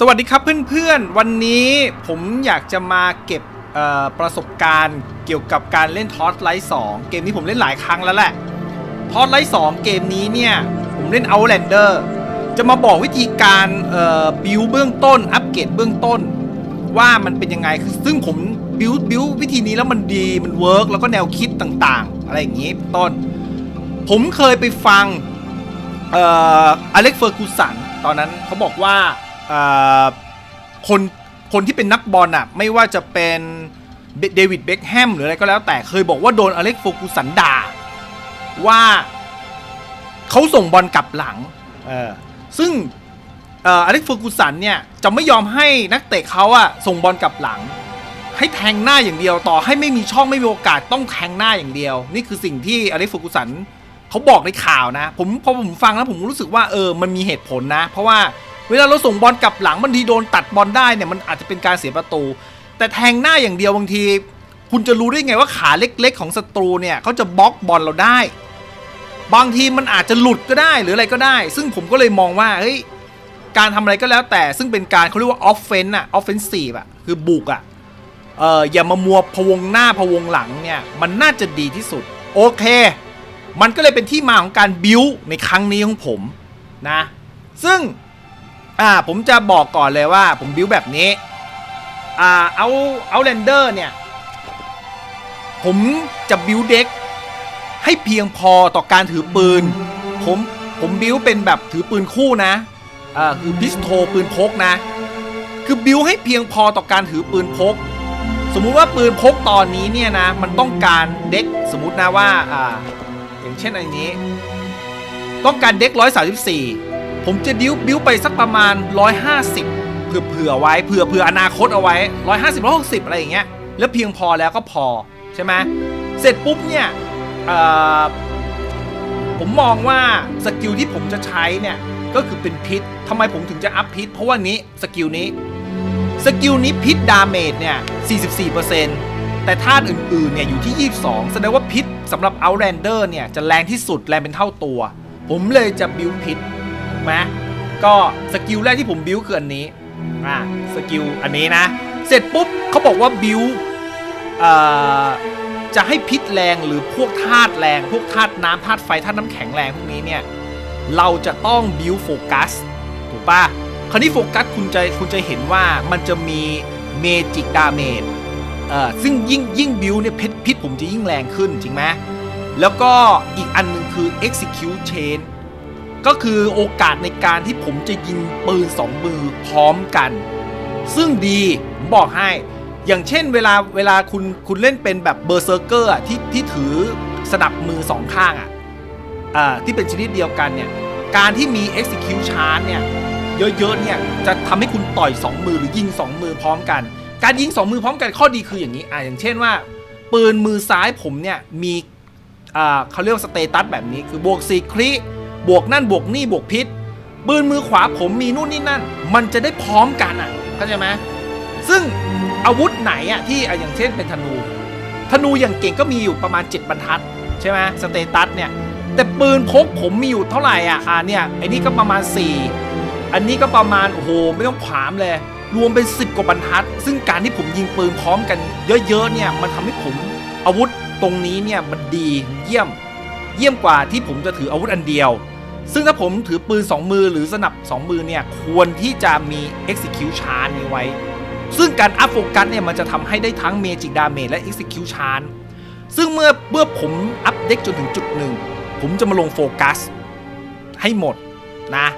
สวัสดีครับเพื่อนๆ วันนี้ผมอยากจะมาเก็บประสบการณ์เกี่ยวกับการเล่นทอ r ไลท์2เกมนี้ผมเล่นหลายครั้งแล้วแหละทอ r ไลท์2เกมนี้เนี่ย ผมเล่น Outlander จะมาบอกวิธีการบิวเบื้องต้น อัปเกรดเบื้องต้น ว่ามันเป็นยังไงคือซึ่งผมบิวบิววิธีนี้แล้วมันดีมันเวิร์กแล้วก็แนวคิดต่างๆ อะไรอย่างนี้เป็นต้น ผมเคยไปฟังเอ่ออเล็กเฟอร์กูสันตอนนั้นเขาบอกว่า คนคนที่เป็นนักบอลอะไม่ว่าจะเป็นเบเดวิดเบคแฮมหรืออะไรก็แล้วแต่เคยบอกว่าโดนอเล็กเฟอร์กูสันด่าว่าเขาส่งบอลกลับหลังเออซึ่งเอ่ออเล็กเฟอร์กูสันเนี่ยจะไม่ยอมให้นักเตะเขาอะส่งบอลกลับหลัง ให้แทงหน้าอย่างเดียวต่อให้ไม่มีช่องไม่มีโอกาสต้องแทงหน้าอย่างเดียว นี่คือสิ่งที่อเล็กเฟอร์กูสันเขาบอกในข่าวนะ ผมพอผมฟังแล้วผมรู้สึกว่าเออมันมีเหตุผลนะ เพราะว่า เวลาเราส่งบอลกลับหลังบางทีโดนตัดบอลได้เนี่ยมันอาจจะเป็นการเสียประตู แต่แทงหน้าอย่างเดียวบางที คุณจะรู้ได้ไงว่าขาเล็กๆ ของศัตรูเนี่ยเขาจะบล็อกบอลเราได้ บางทีมันอาจจะหลุดก็ได้หรืออะไรก็ได้ ซึ่งผมก็เลยมองว่าเฮ้ยการทำอะไรก็แล้วแต่ซึ่งเป็นการเขาเรียกว่าออฟเฟนต์อะออฟเฟนซีฟอะคือบุกอะเอออย่ามามัวพะวงหน้าพะวงหลังเนี่ยมันน่าจะดีที่สุด โอเค มันก็เลยเป็นที่มาของการบิวในครั้งนี้ของผมนะ ซึ่ง อ่าผมจะบอกก่อนเลยว่า ผมบิวแบบนี้ อ่าเอาเอาแลนเดอร์เนี่ย ผมจะบิวเด็กให้เพียงพอต่อการถือปืน ผมผมบิวเป็นแบบถือปืนคู่นะอ่าคือพิสโตปืนพกนะ คือบิวให้เพียงพอต่อการถือปืนพก สมมุติว่าปืนพกตอนนี้เนี่ยนะ มันต้องการเด็กสมมุตินะว่าอ่าอย่างเช่นอันนี้ ต้องการเด็ก134 ผมจะดิ้วบิ้วไปสักประมาณ 150เผื่อเผื่อไว้เผื่อเผื่ออนาคตเอาไว้ 150 160 อะไรอย่างเงี้ยแล้วเพียงพอแล้วก็พอใช่ไหมเสร็จปุ๊บเนี่ยผมมองว่าสกิลที่ผมจะใช้เนี่ยก็คือเป็นพิษทำไมผมถึงจะอัพพิษเพราะว่านี้สกิลนี้สกิลนี้พิษดาเมจเนี่ย44%แต่ธาตุอื่นๆเนี่ยอยู่ที่ 22 แสดงว่าพิษสำหรับ Outlander เนี่ยจะแรงที่สุดแรงเป็นเท่าตัว ผมเลยจะบิวพิษ ไหมก็สกิลแรกที่ผมบิวคืออันนี้อ่าสกิลอันนี้นะ เสร็จปุ๊บเขาบอกว่าบิวจะให้พิษแรงหรือพวกธาตุแรง พวกธาตุน้ำธาตุไฟธาตุน้ำแข็งแรงพวกนี้เนี่ยเราจะต้องบิวโฟกัสถูกปะคราวนี้โฟกัสคุณจะคุณจะเห็นว่ามันจะมีเมจิกดาเมจเอ่อซึ่งยิ่งยิ่งบิวเนี่ยพิษพิษผมจะยิ่งแรงขึ้นจริงไหมแล้วก็อีกอันหนึงคือ execute chain ก็คือโอกาสในการที่ผมจะยิงปืนสองมือพร้อมกัน ซึ่งดีผมบอกให้ อย่างเช่นเวลาเวลาคุณคุณเล่นเป็นแบบเบอร์เซอร์เกอร์ที่ที่ถือสนับมือสองข้างอะอ่าที่เป็นชนิดเดียวกันเนี่ย การที่มี execute charge เนี่ย เยอะๆเนี่ย จะทำให้คุณต่อย 2 มือหรือยิง 2 มือพร้อมกัน การยิง 2 มือพร้อมกันข้อดีคืออย่างนี้อ่าอย่างเช่นว่า ปืนมือซ้ายผมเนี่ย มีอ่าเขาเรียกว่าสเตตัสแบบนี้คือบวกซีคริ บวกนั่นบวกนี่บวกพิษปืนมือขวาผมมีนู่นนี่นั่น มันจะได้พร้อมกันอะเข้าใจไหมซึ่งอาวุธไหนอะที่อย่างเช่นเป็นธนู ธนูอย่างเก่งก็มีอยู่ประมาณ 7 บรรทัด ใช่ไหมสเตตัสเนี่ย แต่ปืนพกผมมีอยู่เท่าไหร่อะอ่าเนี่ยไอ้นี่ก็ประมาณ 4 อันนี้ก็ประมาณโอ้โหไม่ต้องผามเลย รวมเป็น 10 กว่าบรรทัด ซึ่งการที่ผมยิงปืนพร้อมกัน เยอะๆเนี่ยมันทำให้ผมอาวุธตรงนี้เนี่ยมันดีเยี่ยม เยี่ยมกว่าที่ผมจะถืออาวุธอันเดียว ซึ่งถ้าผมถือปืน 2 มือหรือสนับ 2 มือเนี่ย ควรที่จะมี execute charge นี้ไว้ ซึ่งการอัพโฟกัสเนี่ย มันจะทำให้ได้ทั้ง magic damage และ execute charge ซึ่งเมื่อเมื่อผมอัพเด็กจนถึงจุดหนึ่ง ผมจะมาลงโฟกัส ให้หมดนะ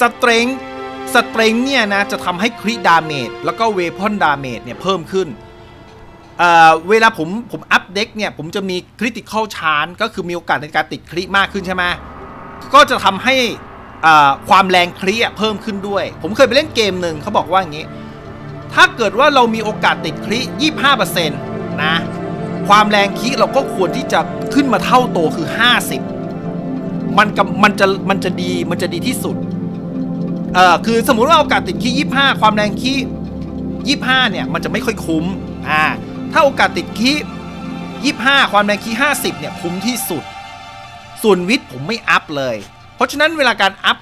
สเตรงสเตรงเนี่ยนะ จะทำให้คริดาเมจแล้วก็เวพอนดาเมจเนี่ย เพิ่มขึ้นเเวลาผมผมอัพเด็กเนี่ย ผมจะมีคริติคอลชาร์ก็คือมีโอกาสในการติดคริมากขึ้นใช่ไหม ก็จะทำให้ความแรงคริอะเพิ่มขึ้นด้วย ผมเคยไปเล่นเกมหนึ่งเขาบอกว่าอย่างนี้ ถ้าเกิดว่าเรามีโอกาสติดคริ25%นะ ความแรงคริเราก็ควรที่จะขึ้นมาเท่าโตคือ 50 มันกับมันจะมันจะดีมันจะดีที่สุดเอ่อคือสมมุติว่าโอกาสติดคียี่ห้าความแรงคียี่ห้าเนี่ย มันจะไม่ค่อยคุ้มอ่าถ้าโอกาสติดคียี่ห้าความแรงคีห้าสิบเนี่ย คุ้มที่สุด ส่วนวิทย์ผมไม่อัพเลย เพราะฉะนั้นเวลาการอัพ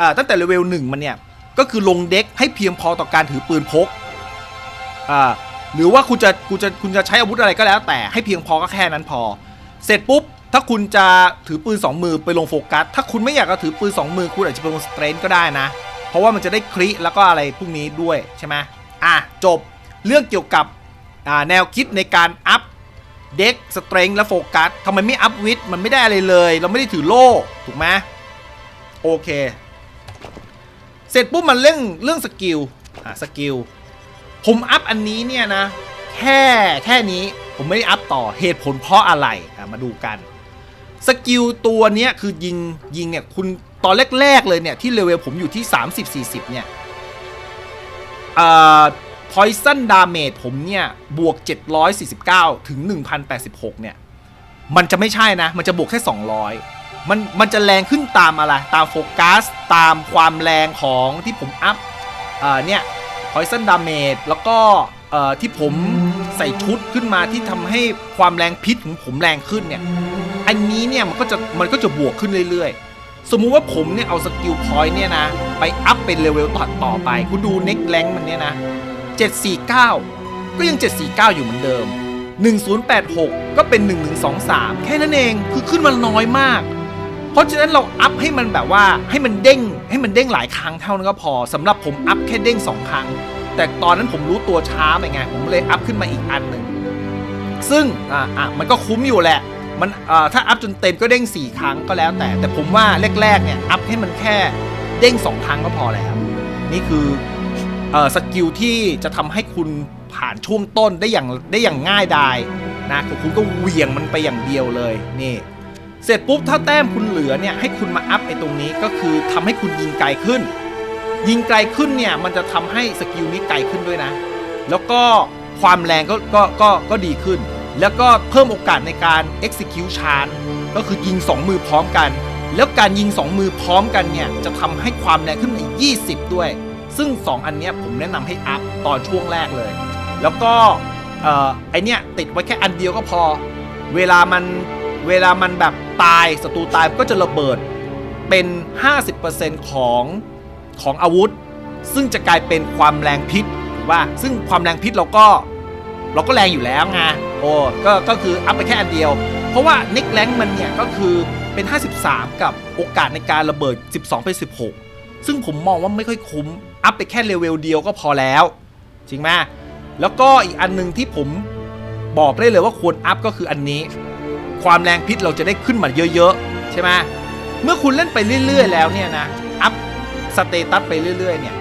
อตั้งแต่เลเวลหนึ่งมันเนี่ย ก็คือลงเด็กให้เพียงพอต่อการถือปืนพกหรือว่าคุณจะคุณจะคุณจะใช้อาวุธอะไรก็แล้ว แต่ให้เพียงพอก็แค่นั้นพอ เสร็จปุ๊บ ถ้าคุณจะถือปืน 2 มือไปลงโฟกัส ถ้าคุณไม่อยากจะถือปืน 2 มือคุณอาจจะไปลงสเตรนก็ได้นะ เพราะว่ามันจะได้คลิแล้วก็อะไรพวกนี้ด้วยใช่ไหมอะจบเรื่องเกี่ยวกับแนวคิดในการอัพ เด็กสเตรนและโฟกัสทำไมไม่อัพวิดมันไม่ได้อะไรเลย เราไม่ได้ถือโล่ถูกไหมโอเค เสร็จปุ๊บมันเรื่องเรื่องสกิลอะสกิลผมอัพอันนี้เนี่ยนะ แค่แค่นี้ผมไม่ได้อัพต่อเหตุผลเพราะอะไรอะมาดูกันสกิลตัวเนี้ยคือยิงยิงเนี่ยคุณตอนแรก ๆ เลยเนี่ย ที่เลเวลผมอยู่ที่ 30-40 เนี่ยเอ่อ poison damage ผมเนี่ย บวก 749 ถึง 1086 เนี่ย มันจะไม่ใช่นะ มันจะบวกแค่ 200 มันมันจะแรงขึ้นตามอะไร ตามโฟกัส ตามความแรงของที่ผมอัพเเนี่ย poison damage แล้วก็ที่ผมใส่ชุดขึ้นมาที่ทำให้ความแรงพิษของผมแรงขึ้นเนี่ย อันนี้เนี่ยมันก็จะมันก็จะบวกขึ้นเรื่อยๆสมมุติว่าผมเนี่ยเอาสกิลพอยต์เนี่ยนะ ไปอัพเป็นเลเวลต่อต่อไป คุณดูเน็กแรงมันเนี่ยนะ 749 ก็ยัง 749 อยู่เหมือนเดิม 1086 ก็เป็น 1123 แค่นั้นเองคือขึ้นมาน้อยมาก เพราะฉะนั้นเราอัพให้มันแบบว่าให้มันเด้งให้มันเด้งหลายครั้งเท่านั้นก็พอสำหรับผมอัพแค่เด้ง 2 ครั้ง แต่ตอนนั้นผมรู้ตัวช้าไปไง ผมเลยอัพขึ้นมาอีกอันหนึ่งซึ่งอ่าอะมันก็คุ้มอยู่แหละมันอ่าถ้าอัพจนเต็มก็เด้ง 4 ครั้งก็แล้วแต่ แต่ผมว่าแรกๆเนี่ยอัพให้มันแค่เด้ง 2 ครั้งก็พอแล้ว นี่คือ สกิลที่จะทำให้คุณผ่านช่วงต้นได้อย่างได้อย่างง่ายดายนะคือคุณก็เหวี่ยงมันไปอย่างเดียวเลยนี่ เสร็จปุ๊บถ้าแต้มคุณเหลือเนี่ยให้คุณมาอัพไอ้ตรงนี้ก็คือทำให้คุณยิงไกลขึ้น ยิงไกลขึ้นเนี่ยมันจะทำให้สกิลนี้ไกลขึ้นด้วยนะ แล้วก็ความแรงก็ก็ก็ก็ดีขึ้น แล้วก็เพิ่มโอกาสในการ execute charge ก็คือยิง 2 มือพร้อมกัน แล้วการยิง 2 มือพร้อมกันเนี่ยจะทำให้ความแรงขึ้นอีก 20 ด้วย ซึ่ง 2 อันเนี้ยผมแนะนำให้อัพตอนช่วงแรกเลย แล้วก็เอ่อไอเนี้ยติดไว้แค่อันเดียวก็พอ เวลามันเวลามันแบบตายศัตรูตายก็จะระเบิดเป็น 50%ของของอาวุธ ซึ่งจะกลายเป็นความแรงพิษว่าซึ่งความแรงพิษเราก็เราก็แรงอยู่แล้วไงโอ้ก็ก็คืออัพไปแค่อันเดียว เพราะว่านิกแรงมันเนี่ยก็คือเป็น 53 กับโอกาสในการระเบิด 12เป็น16 ซึ่งผมมองว่าไม่ค่อยคุ้ม อัพไปแค่เลเวลเดียวก็พอแล้ว จริงไหมแล้วก็อีกอันหนึ่งที่ผมบอกได้เลยว่าควรอัพก็คืออันนี้ ความแรงพิษเราจะได้ขึ้นมาเยอะๆ ใช่ไหมเมื่อคุณเล่นไปเรื่อย ๆ แล้วเนี่ยนะ อัพสเตตัสไปเรื่อย ๆ เนี่ย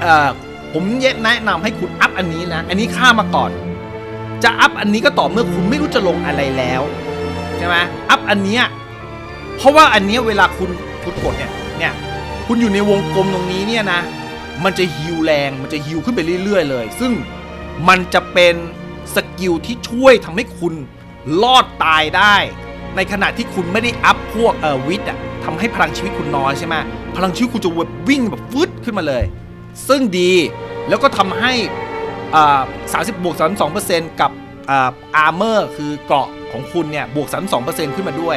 เอ่อผมแนะนำให้คุณอัพอันนี้นะ อันนี้ข้ามมาก่อน จะอัพอันนี้ก็ต่อเมื่อคุณไม่รู้จะลงอะไรแล้วใช่ไหมอัพอันเนี้ยเพราะว่าอันเนี้ยเวลาคุณคุณกดเนี่ยเนี่ยคุณอยู่ในวงกลมตรงนี้เนี่ยนะ มันจะฮิวแรง มันจะฮิวขึ้นไปเรื่อยๆเลย ซึ่งมันจะเป็นสกิลที่ช่วยทำให้คุณรอดตายได้ ในขณะที่คุณไม่ได้อัพพวกเอ่อวิทย์อะทำให้พลังชีวิตคุณน้อยใช่ไหมพลังชีวิตคุณจะวิ่งแบบฟึดขึ้นมาเลย ซึ่งดีแล้วก็ทำให้อ่า30บบวก32%กับอ่าอาร์เมอร์คือเกราะของคุณเนี่ยบวก32%ขึ้นมาด้วย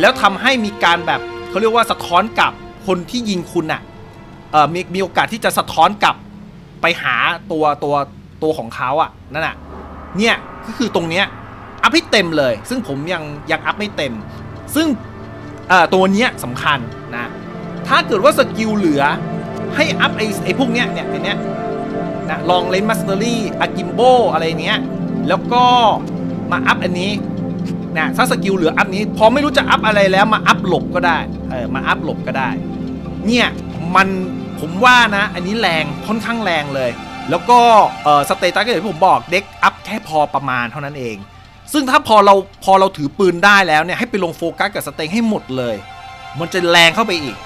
แล้วทำให้มีการแบบเขาเรียกว่าสะท้อนกลับคนที่ยิงคุณอะ เออมีมีโอกาสที่จะสะท้อนกลับไปหาตัวตัวตัวของเขาอะนั่นอะเนี่ยก็คือตรงเนี้ยอัพให้เต็มเลย ซึ่งผมยังยังอัพไม่เต็ม ซึ่งตัวเนี้ยสำคัญนะ ถ้าเกิดว่าสกิลเหลือให้อัพไอ้ไอ้พวกเนี้ยเนี่ยไอเนี้ยนะลองเลนมัสเตอรี่อากิมโบอะไรเนี้ย แล้วก็มาอัพอันนี้นะถ้าสกิลเหลืออัพนี้ พอไม่รู้จะอัพอะไรแล้วมาอัพหลบก็ได้เออมาอัพหลบก็ได้ เนี่ยมันผมว่านะ อันนี้แรงค่อนข้างแรงเลย แล้วก็สเตตัสก็อย่างที่ผมบอกเด็กอัพแค่พอประมาณเท่านั้นเอง ซึ่งถ้าพอเราพอเราถือปืนได้แล้วเนี่ยให้ไปลงโฟกัสกับสเต็งให้หมดเลย มันจะแรงเข้าไปอีก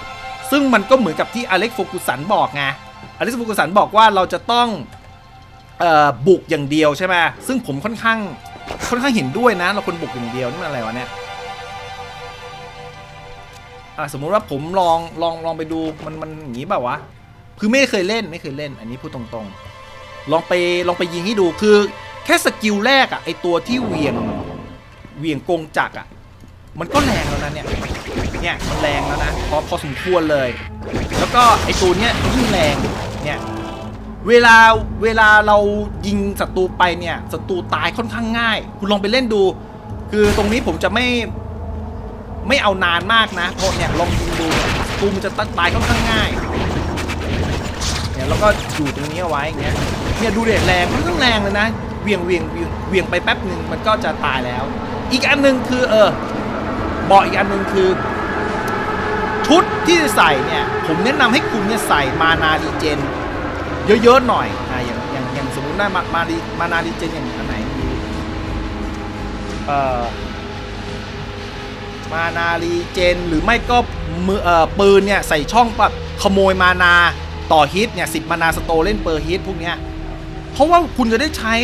ซึ่งมันก็เหมือนกับที่อเล็กโฟกุสันบอกไงอเล็กโฟกุสันบอกว่าเราจะต้องออบุกอย่างเดียวใช่ไหมซึ่งผมค่อนข้างค่อนข้างเห็นด้วยนะ เราควรบุกอย่างเดียวนี่มันอะไรวะเนี่ย อะสมมุติว่าผมลองลองลองไปดูมันมันอย่างนี้แบบวะคือไม่เคยเล่นไม่เคยเล่น อันนี้พูดตรงๆ ลองไปลองไปยิงให้ดูคือแค่สกิลแรกอะไอตัวที่เวียงเวียงกงจักอะมันก็แรงแล้วนะเนี่ยเนี่ยมันแรงแล้วนะพอพอสมควรเลย แล้วก็ไอตัวเนี้ยยิ่งแรงเนี่ยเวลาเวลาเรายิงศัตรูไปเนี่ยศัตรูตายค่อนข้างง่าย คุณลองไปเล่นดู คือตรงนี้ผมจะไม่ ไม่เอานานมากนะเพราะเนี่ยลองยิงดูตูมันจะตายค่อนข้างง่ายเนี่ยแล้วก็อยู่ตรงนี้เอาไว้อย่างเงี้ยเนี่ยดูเด็ดแรงค่อนข้างแรงเลยนะเวียงเวียงเวียงไปแป๊บหนึ่งมันก็จะตายแล้ว อีกอันหนึ่งคือเออบอกอีกอันหนึ่งคือ ชุดที่จะใส่เนี่ยผมแนะนำให้คุณเนี่ยใส่มานารีเจน เยอะๆหน่อยอ่าอย่างอย่างอย่างสมมติได้มามารีมานารีเจนอย่างอันไหนดีเอ่อ มานารีเจนหรือไม่ก็มือเอ่อปืนเนี่ยใส่ช่องแบบขโมยมานาต่อฮิตเนี่ยสิมานาสโตเล่นเปอร์ฮิตพวกเนี้ยเพราะว่าคุณจะได้ใช้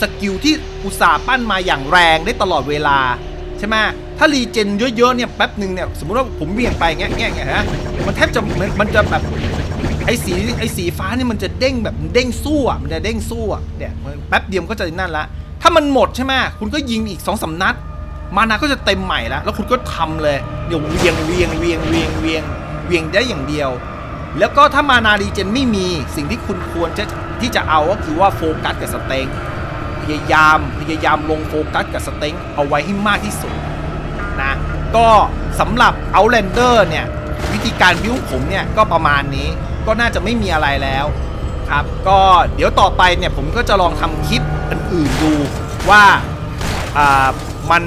สกิลที่อุตสาห์ปั้นมาอย่างแรงได้ตลอดเวลาใช่ไหมถ้ารีเจนเยอะๆเนี่ยแป๊บหนึ่งเนี่ยสมมติว่าผมเบี่ยงไปเงี้ยเงี้ยเงี้ยฮะมันแทบจะมันมันจะแบบไอ้สีไอ้สีฟ้านี่มันจะเด้งแบบเด้งสู้อะมันจะเด้งสู้อะเนี่ยแป๊บเดียวมันก็จะนั่นละถ้ามันหมดใช่ไหมคุณก็ยิงอีกสองสานัด มานาก็จะเต็มใหม่แล้ว แล้วคุณก็ทำเลยเดี๋ยวเวียงเวียงเวียงเวียงเวียงเวียงได้อย่างเดียว แล้วก็ถ้ามานารีเจนไม่มีสิ่งที่คุณควรจะที่จะเอาก็คือว่าโฟกัสกับสเต็งพยายามพยายามลงโฟกัสกับสเต็งเอาไว้ให้มากที่สุดนะก็สำหรับ Outlander เนี่ยวิธีการบิวผมเนี่ยก็ประมาณนี้ก็น่าจะไม่มีอะไรแล้วครับก็เดี๋ยวต่อไปเนี่ยผมก็จะลองทำคลิปอื่นๆดูว่าอ่ามัน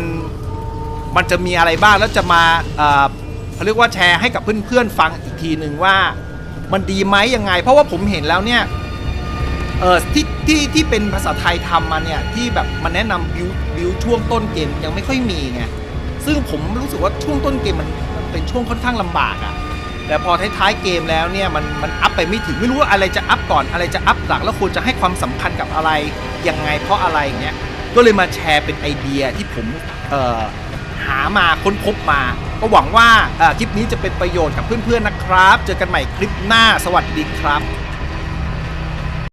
มันจะมีอะไรบ้างแล้วจะมาเขาเรียกว่าแชร์ให้กับเพื่อนๆฟังอีกทีหนึ่งว่ามันดีไหมยังไง เพราะว่าผมเห็นแล้วเนี่ยเออที่ที่ที่เป็นภาษาไทยทำมาเนี่ยที่แบบมันแนะนำบิวบิวช่วงต้นเกมยังไม่ค่อยมีไงซึ่งผมรู้สึกว่าช่วงต้นเกมมันเป็นช่วงค่อนข้างลำบากอะ่ะแต่พอท้ายๆเกมแล้วเนี่ยมันมันอัพไปไม่ถึงไม่รู้ว่าอะไรจะอัพก่อนอะไรจะอัพหลังแล้วควรจะให้ความสำคัญกับอะไรยังไงเพราะอะไรอย่างเงี้ยก็เลยมาแชร์เป็นไอเดียที่ผมเอ่อ หามาค้นพบมา ก็หวังว่าคลิปนี้จะเป็นประโยชน์กับเพื่อนๆนะครับ เจอกันใหม่คลิปหน้าสวัสดีครับ